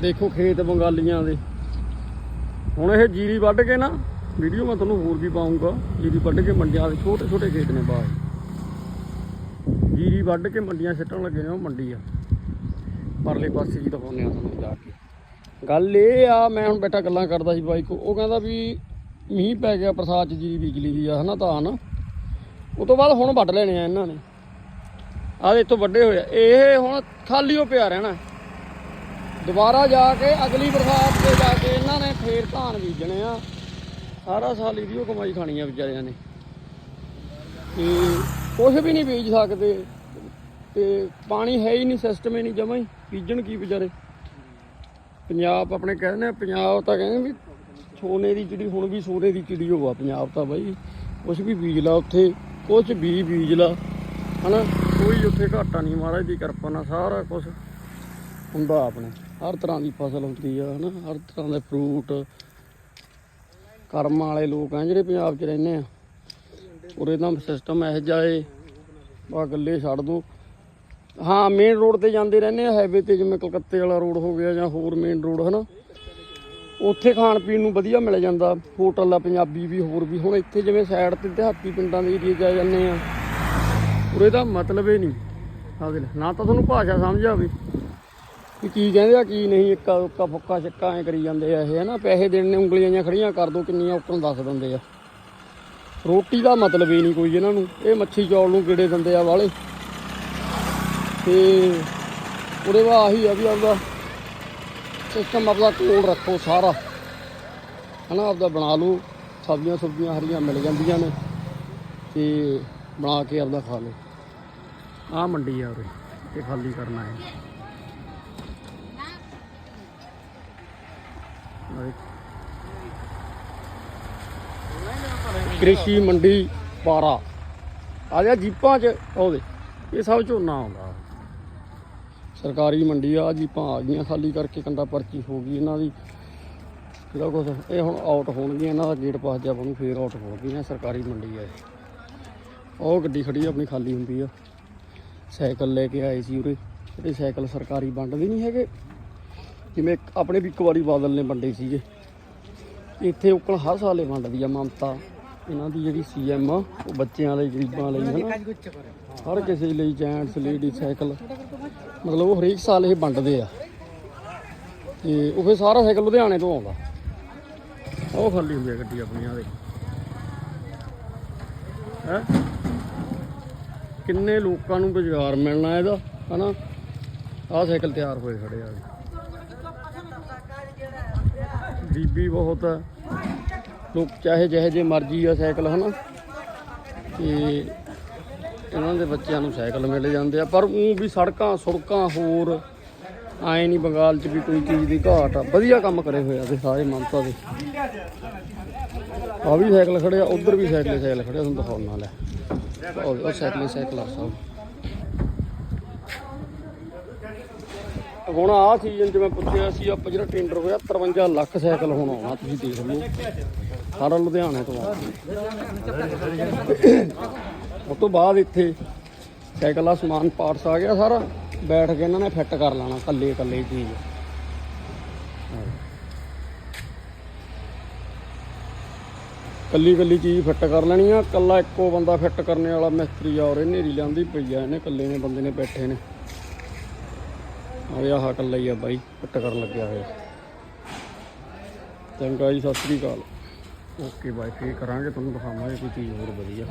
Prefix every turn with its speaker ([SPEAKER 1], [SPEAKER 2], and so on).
[SPEAKER 1] ਦੇਖੋ ਖੇਤ ਬੰਗਾਲੀਆਂ ਦੇ। ਹੁਣ ਇਹ ਜੀਰੀ ਵੱਢ ਕੇ ਨਾ, ਵੀਡੀਓ ਮੈਂ ਤੁਹਾਨੂੰ ਹੋਰ ਵੀ ਪਾਉਂਗਾ। ਜੀਰੀ ਵੱਢ ਕੇ ਮੰਡੀਆਂ ਦੇ ਛੋਟੇ ਛੋਟੇ ਖੇਤ ਨੇ ਬਾਹਰ ਜੀਰੀ ਵੱਢ ਕੇ ਮੰਡੀਆਂ ਸਿੱਟਣ ਲੱਗੇ ਨੇ ਉਹ ਮੰਡੀ ਆ। ਪਰਲੇ ਪਾਸੇ ਜੀ ਦਿਖਾਉਂਦੇ ਆ ਤੁਹਾਨੂੰ ਜਾ ਕੇ। ਗੱਲ ਇਹ ਆ, ਮੈਂ ਹੁਣ ਬੈਠਾ ਗੱਲਾਂ ਕਰਦਾ ਸੀ ਬਾਈ ਕੋ, ਉਹ ਕਹਿੰਦਾ ਵੀ ਮੀਂਹ ਪੈ ਗਿਆ, ਪ੍ਰਸਾਦ ਚ ਜੀਰੀ ਬਿਜਲੀ ਦੀ ਆ, ਹਨਾ ਤਾਂ ਨਾ ਉਹ ਤੋਂ ਬਾਅਦ ਹੁਣ ਵੱਢ ਲੈਣੇ ਆ ਇਹਨਾਂ ਨੇ। ਆਹ ਇੱਥੋਂ ਵੱਡੇ ਹੋਏ ਆ। ਇਹ ਹੁਣ ਖਾਲੀ ਹੋ ਪਿਆ ਰਹਿਣਾ। ਦੁਬਾਰਾ ਜਾ ਕੇ ਅਗਲੀ ਬਰਸਾਤ ਤੇ ਜਾ ਕੇ ਇਹਨਾਂ ਨੇ ਫੇਰ ਧਾਨ ਬੀਜਣੇ ਆ। ਸਾਰਾ ਸਾਲ ਇਹਦੀ ਉਹ ਕਮਾਈ ਖਾਣੀ ਆ ਵਿਚਾਰਿਆਂ ਨੇ। ਤੇ ਕੁਝ ਵੀ ਨਹੀਂ ਬੀਜ ਸਕਦੇ। ਤੇ ਪਾਣੀ ਹੈ ਹੀ ਨਹੀਂ ਸਿਸਟਮ ਹੀ ਨਹੀਂ ਜਮਾ ਹੀ। ਬੀਜਣ ਕੀ ਵਿਚਾਰੇ? ਪੰਜਾਬ ਆਪਣੇ ਕਹਿੰਦੇ ਆ, ਪੰਜਾਬ ਤਾਂ ਕਹਿੰਦੇ ਵੀ ਸੋਨੇ ਦੀ ਚਿੜੀ, ਹੁਣ ਵੀ ਸੋਨੇ ਦੀ ਚਿੜੀ ਹੋਵਾ ਪੰਜਾਬ ਤਾਂ ਬਾਈ। ਕੁਝ ਵੀ ਬੀਜ ਲਾ ਉੱਥੇ ਕੁਝ ਵੀ ਬੀਜ ਲਾ। ਹਨਾ? ਕੋਈ ਉੱਥੇ ਘਾਟਾ ਨਹੀਂ ਮਹਾਰਾਜ ਦੀ ਕਿਰਪਾ ਨਾਲ, ਸਾਰਾ ਕੁਝ ਹੁੰਦਾ ਆਪਣੇ। ਹਰ ਤਰ੍ਹਾਂ ਦੀ ਫਸਲ ਹੁੰਦੀ ਆ, ਹਨਾ? ਹਰ ਤਰ੍ਹਾਂ ਦੇ ਫਰੂਟ ਕਰਮਾਂ ਵਾਲੇ ਲੋਕ ਆ ਜਿਹੜੇ ਪੰਜਾਬ 'ਚ ਰਹਿੰਦੇ ਆ। ਉਰੇ ਦਾ ਸਿਸਟਮ ਇਹੋ ਜਿਹਾ ਏ। ਬਾ ਗੱਲੇ ਛੱਡ ਦੋ। ਹਾਂ ਮੇਨ ਰੋਡ ਤੇ ਜਾਂਦੇ ਰਹਿੰਦੇ ਆ ਹਾਈਵੇ ਤੇ ਜਿਵੇਂ ਕਲਕੱਤੇ ਵਾਲਾ ਰੋਡ ਹੋ ਗਿਆ ਜਾਂ ਹੋਰ ਮੇਨ ਰੋਡ ਹਨਾ? ਉੱਥੇ ਖਾਣ ਪੀਣ ਨੂੰ ਵਧੀਆ ਮਿਲ ਜਾਂਦਾ। ਹੋਟਲ ਆ, ਪੰਜਾਬੀ ਵੀ, ਹੋਰ ਵੀ। ਹੁਣ ਇੱਥੇ ਜਿਵੇਂ ਸਾਈਡ ਤੇ ਦਿਹਾਤੀ ਪਿੰਡਾਂ ਦੇ ਏਰੀਏ ਜਾ ਜਾਂਦੇ ਆ। ਉਰੇ ਦਾ ਮਤਲਬ ਹੀ ਨਹੀਂ। ਆਹ ਨਾ ਤਾਂ ਤੁਹਾਨੂੰ ਭਾਸ਼ਾ ਸਮਝ ਆਵੇ। ਕਿ ਕੀ ਕਹਿੰਦੇ ਆ, ਕੀ ਨਹੀਂ, ਇੱਕਾ ਉੱਕਾ ਫੁੱਕਾ ਚੱਕਾ ਐ ਕਰੀ ਜਾਂਦੇ ਆ ਇਹ, ਹਨਾ? ਪੈਸੇ ਦੇਣ ਨੇ ਉਂਗਲੀਆਂ ਜਿਹੀਆਂ ਖੜੀਆਂ ਕਰ ਦੋ ਕਿੰਨੀਆਂ, ਉੱਪਰ ਨੂੰ ਦੱਸ ਦਿੰਦੇ ਆ। ਰੋਟੀ ਦਾ ਮਤਲਬ ਹੀ ਨਹੀਂ ਕੋਈ ਇਹਨਾਂ ਨੂੰ। ਇਹ ਮੱਛੀ ਚੌਲ ਨੂੰ ਕੀੜੇ ਦਿੰਦੇ ਆ ਵਾਲੇ। ਤੇ ਉਹਦੇ ਬਾਅਦ ਆਹੀ ਆ ਵੀ ਆਪਦਾ ਸਿਸਟਮ ਆਪਦਾ ਕੋਲ ਰੱਖੋ ਸਾਰਾ। ਹਨਾ, ਆਪਦਾ ਬਣਾ ਲਓ। ਸਬਜ਼ੀਆਂ ਸੁਬਜ਼ੀਆਂ ਹਰੀਆਂ ਮਿਲ ਜਾਂਦੀਆਂ ਨੇ। ਤੇ ਬਣਾ ਕੇ ਆਪਦਾ ਖਾ ਲਓ। ਆ ਮੰਡੀ ਆ ਉਰੇ, ਇਹ ਖਾਲੀ ਕਰਨਾ ਹੈ ਆਹ ਦੇਖੋ। ਕ੍ਰਿਸ਼ੀ ਮੰਡੀ ਪਾਰਾ। ਆ ਜਾ ਜੀਪਾਂ 'ਚ ਉਹਦੇ ਇਹ ਸਭ ਝੋਨਾ ਆਉਂਦਾ। ਸਰਕਾਰੀ ਮੰਡੀ ਆ, ਜੀਪਾਂ ਆ ਗਈਆਂ ਖਾਲੀ ਕਰਕੇ ਕੰਡਾ ਪਰਚੀ ਹੋ ਗਈ ਇਹਨਾਂ ਦੀ। ਜਿਹੜਾ ਕੁਛ ਇਹ ਹੁਣ ਆਊਟ ਹੋਣਗੀਆਂ, ਇਹਨਾਂ ਦਾ ਗੇਟ ਪਾਸ ਜਾ ਨੂੰ ਫੇਰ ਆਊਟ ਹੋਣਗੀਆਂ ਸਰਕਾਰੀ ਮੰਡੀ ਆ ਇਹ। ਉਹ ਗੱਡੀ ਖੜੀ ਆਪਣੀ ਖਾਲੀ ਹੁੰਦੀ ਆ। ਸਾਈਕਲ ਲੈ ਕੇ ਆਏ ਸੀ ਉਰੇ। ਜਿਹੜੇ ਸਾਈਕਲ ਸਰਕਾਰੀ ਵੰਡਦੇ ਨਹੀਂ ਹੈਗੇ। ਜਿਵੇਂ ਆਪਣੇ ਵੀ ਇੱਕ ਵਾਰੀ ਬਾਦਲ ਨੇ ਵੰਡੇ ਸੀਗੇ। ਇੱਥੇ ਉਕਣ ਹਰ ਸਾਲ ਵੰਡਦੀ ਆ ਮਮਤਾ। ਇਹਨਾਂ ਦੀ ਜਿਹੜੀ ਸੀਐਮ ਆ, ਉਹ ਬੱਚਿਆਂ ਲਈ, ਗਰੀਬਾਂ ਲਈ, ਹਨਾ? ਹਰ ਕਿਸੇ ਲਈ ਜੈਂਟਸ ਲੇਡੀ ਸਾਈਕਲ ਮਤਲਬ ਉਹ ਹਰੇਕ ਸਾਲ ਇਹ ਵੰਡਦੇ ਆ। ਤੇ ਉਹ ਫਿਰ ਸਾਰਾ ਸਾਈਕਲ ਲੁਧਿਆਣੇ ਤੋਂ ਆਉਂਦਾ। ਉਹ ਖਾਲੀ ਹੁੰਦੀ ਆ ਗੱਡੀ ਆਪਣੀਆਂ ਦੇ ਹੈ? ਕਿੰਨੇ ਲੋਕਾਂ ਨੂੰ ਰੁਜ਼ਗਾਰ ਮਿਲਣਾ ਇਹਦਾ, ਹਨਾ? ਆਹ ਸਾਈਕਲ ਤਿਆਰ ਹੋਏ ਖੜੇ ਆ। ਗਰੀਬੀ ਬਹੁਤ ਆ। ਲੋਕ ਚਾਹੇ ਜਿਹੇ ਜੇ ਮਰਜ਼ੀ ਆ ਸਾਈਕਲ, ਹਨਾ? ਤੇ ਇਹਨਾਂ ਦੇ ਬੱਚਿਆਂ ਨੂੰ ਸਾਈਕਲ ਮਿਲ ਜਾਂਦੇ ਆ। ਪਰ ਉਹ ਵੀ ਸੜਕਾਂ, ਸੁੜਕਾਂ ਹੋਰ, ਆਏ ਨਹੀਂ ਬੰਗਾਲ 'ਚ ਵੀ ਕੋਈ ਚੀਜ਼ ਦੀ ਘਾਟ ਆ। ਵਧੀਆ ਕੰਮ ਕਰੇ ਹੋਏ ਆ ਤੇ ਸਾਰੇ ਮਮਤਾ ਦੇ। ਆ ਵੀ ਸਾਈਕਲ ਖੜਿਆ ਆ, ਉਧਰ ਵੀ ਸਾਈਕਲ ਸਾਈਕਲ ਖੜੇ ਤੁਹਾਨੂੰ ਦਿਖਾਉਣ ਨਾਲ ਹੈ ਉਹ ਸਾਈਕਲ ਸਾਈਕਲ ਆ ਸਭ ਹੁਣ ਆਹ ਸੀਜ਼ਨ 'ਚ ਮੈਂ ਪੁੱਛਿਆ ਸੀ, ਆਪਾਂ ਜਿਹੜਾ ਟੈਂਡਰ ਹੋਇਆ 53 ਲੱਖ ਸਾਈਕਲ ਹੁਣ ਆਉਣਾ, ਤੁਸੀਂ ਦੇਖ ਲਓ। ਸਾਰਾ ਲੁਧਿਆਣੇ ਤੋਂ ਉਸ ਤੋਂ ਬਾਅਦ ਇੱਥੇ ਸਾਈਕਲ ਦਾ ਸਮਾਨ ਪਾਰਟਸ ਆ ਗਿਆ ਸਾਰਾ, ਬੈਠ ਕੇ ਇਹਨਾਂ ਨੇ ਫਿੱਟ ਕਰ ਲੈਣਾ ਕੱਲੇ ਕੱਲੇ ਚੀਜ਼। ਕੱਲੀ ਕੱਲੀ ਚੀਜ਼ ਫਿੱਟ ਕਰ ਲੈਣੀ ਆ ਕੱਲਾ ਇੱਕੋ ਬੰਦਾ ਫਿੱਟ ਕਰਨੇ ਵਾਲਾ ਮਿਸਤਰੀ ਆ, ਔਰ ਇਹ ਨੇਰੀ ਲਾਂਦੀ ਪਈ ਆ, ਇਹਨੇ ਕੱਲੇ ਨੇ, ਬੰਦੇ ਨੇ ਬੈਠੇ ਨੇ। ਆ ਆਹ ਕੱਲਾ ਹੀ ਆ ਬਾਈ ਫਿੱਟ ਕਰਨ ਲੱਗਿਆ ਹੋਇਆ। ਚੰਗਾ ਜੀ, ਸਤਿ ਸ੍ਰੀ ਅਕਾਲ। ਓਕੇ ਬਾਈ, ਫੇਰ ਕਰਾਂਗੇ ਤੁਹਾਨੂੰ ਦਿਖਾਵਾਂਗੇ ਕੋਈ ਚੀਜ਼ ਹੋਰ ਵਧੀਆ।